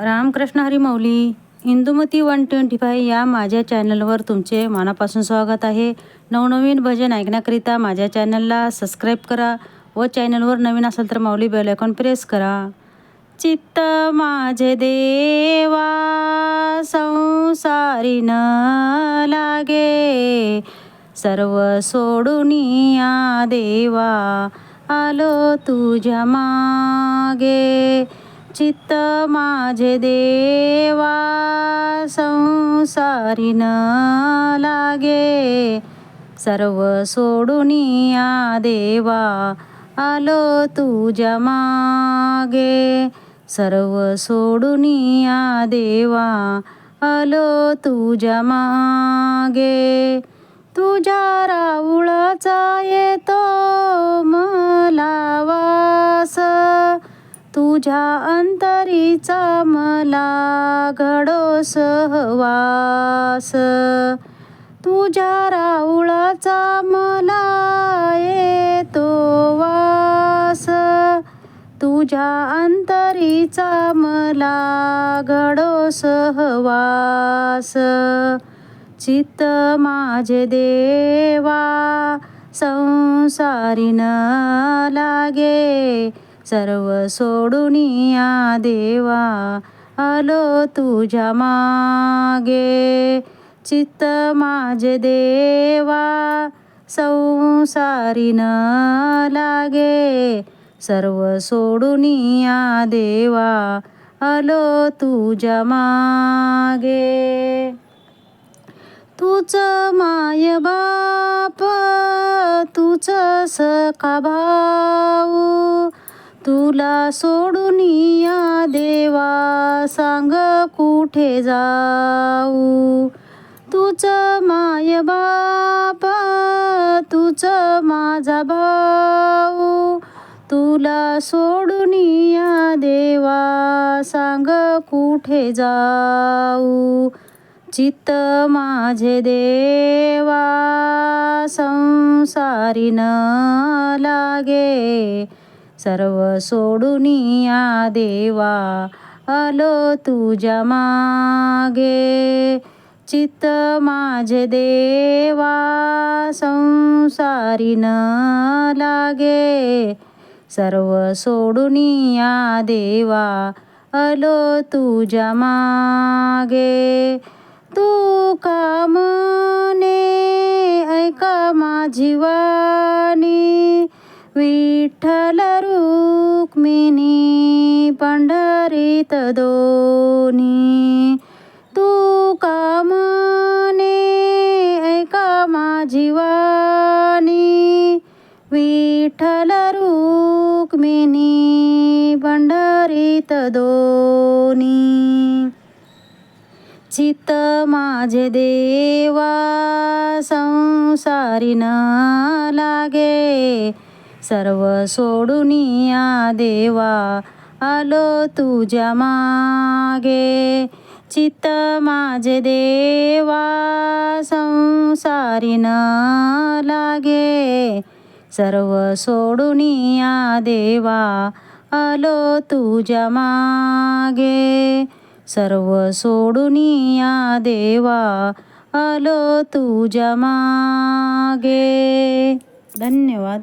Ramakrishna Harimauli Indumati one twenty five या माझ्या चॅनलवर तुमचे मनापासून स्वागत आहे. नवनवीन भजन ऐकण्याकरिता माझ्या चॅनलला सबस्क्राईब करा व चॅनलवर नवीन असेल तर माऊली बेल आयकॉन प्रेस करा. चित्त माझे देवा संसारी न लागे. सर्व सोडून या देवा आलो तुझ्या मागे. चित्त माझे देवा संसारी न लागे. सर्व सोडून या देवा आलो तुझ्या मागे. सर्व सोडून या देवा आलो तुझ्या मागे. तुझ्या राऊळाचा ये तुझ्या अंतरीचा मला घडो सहवास तुझ्या राऊळाचा मला येतो वास. तुझ्या अंतरीचा मला घडो सहवास चित्त माझे देवा संसारी न लागे. सर्व सोडून या देवा आलो तुझ्या मागे. चित्त माझे देवा संसारी न लागे. सर्व सोडून या देवा आलो तुझ्या मागे. तूच माय बाप तूच सखा भाऊ. तुला सोडून या देवा सांग कुठे जाऊ? तुझ माय बाप तुझ माझा भाऊ. तुला सोडून या देवा सांग कुठे जाऊ? चित्त माझे देवा संसारी न लागे. सर्व सोडून देवा आलो तुझ्या मागे. चित्त माझे देवा संसारी न लागे. सर्व सोडून या देवा आलो तुझ्या मागे. तू का मने ऐका माझी वा विठ्ठल रुक्मिणी पंढरीत दोनी. तू कामने ऐका माझीवानी विठ्ठल रुक्मिणी पंढरीत दोनी. चित्त माझे देवा संसारी न लागे. सर्व सोडुनिया या देवा आलो तुझ्या मागे. चित्त माझे देवा संसारी न लागे. सर्व सोडुनिया या देवा आलो तुझ्या मागे. सर्व सोडुनिया या देवा आलो तुझ्या मागे. धन्यवाद.